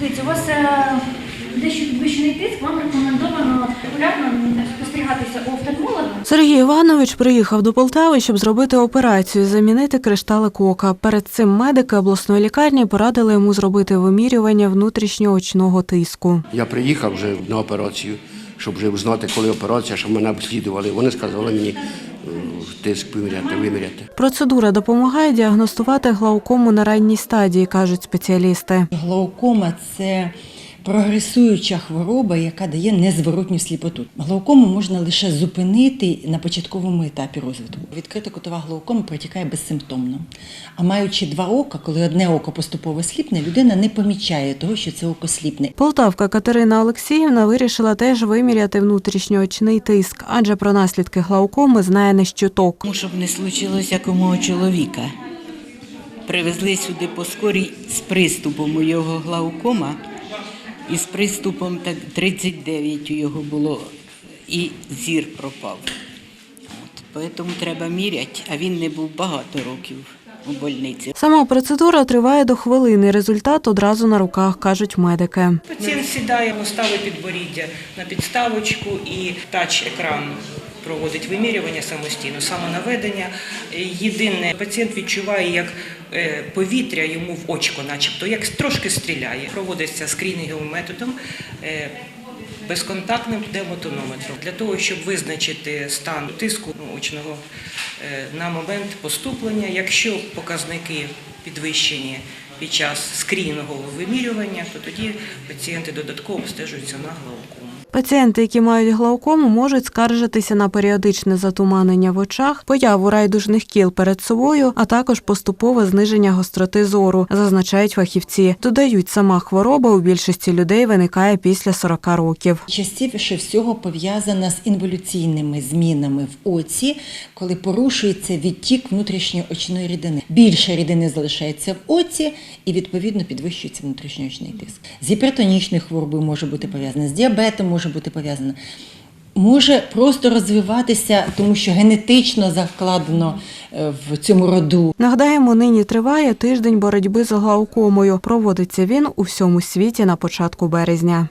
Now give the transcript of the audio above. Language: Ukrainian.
Дивіться, у вас е, дещо підвищений тиск, вам рекомендовано регулярно спостерігатися у офтальмолога. Сергій Іванович приїхав до Полтави, щоб зробити операцію, замінити кришталик ока. Перед цим медики обласної лікарні порадили йому зробити вимірювання внутрішнього очного тиску. Я приїхав вже на операцію, щоб вже знати, коли операція, щоб мене обслідували. Вони сказали мені тиск виміряти, виміряти. Процедура допомагає діагностувати глаукому на ранній стадії, кажуть спеціалісти. Глаукома це прогресуюча хвороба, яка дає незворотню сліпоту. Глаукому можна лише зупинити на початковому етапі розвитку. Відкрита кутова глаукома протікає безсимптомно. А маючи два ока, коли одне око поступово сліпне, людина не помічає того, що це око сліпне. Полтавка Катерина Олексіївна вирішила теж виміряти внутрішньоочний тиск, адже про наслідки глаукоми знає не щоток. Щоб не случилось як у мого чоловіка. Привезли сюди по скорій з приступом у його глаукома, і з приступом так 39 у його було, і зір пропав. От, тому треба міряти, а він не був багато років у больниці. Сама процедура триває до хвилини. Результат одразу на руках, кажуть медики. Пацієнт сідає, ставить підборіддя на підставочку і тач-екран проводить вимірювання самостійно, самонаведення. Єдине, пацієнт відчуває, як е, повітря йому в очко, начебто, як трошки стріляє. Проводиться скрінінговим методом. е, Безконтактним демотонометром для того, щоб визначити стан тиску очного е, на момент поступлення. Якщо показники підвищені під час скрінінгового вимірювання, то тоді пацієнти додатково обстежуються на глаукому. Пацієнти, які мають глаукому, можуть скаржитися на періодичне затуманення в очах, появу райдужних кіл перед собою, а також поступове зниження гостроти зору, зазначають фахівці. Додають, сама хвороба у більшості людей виникає після 40 років. Частіше всього пов'язана з інволюційними змінами в оці, коли порушується відтік внутрішньоочної рідини. Більше рідини залишається в оці і відповідно підвищується внутрішньоочний тиск. З гіпертонічною хворобою може бути пов'язана, з діабетом може бути пов'язана. Може просто розвиватися, тому що генетично закладено е, в цьому роду. Нагадаємо, нині триває тиждень боротьби з глаукомою. Проводиться він у всьому світі на початку березня.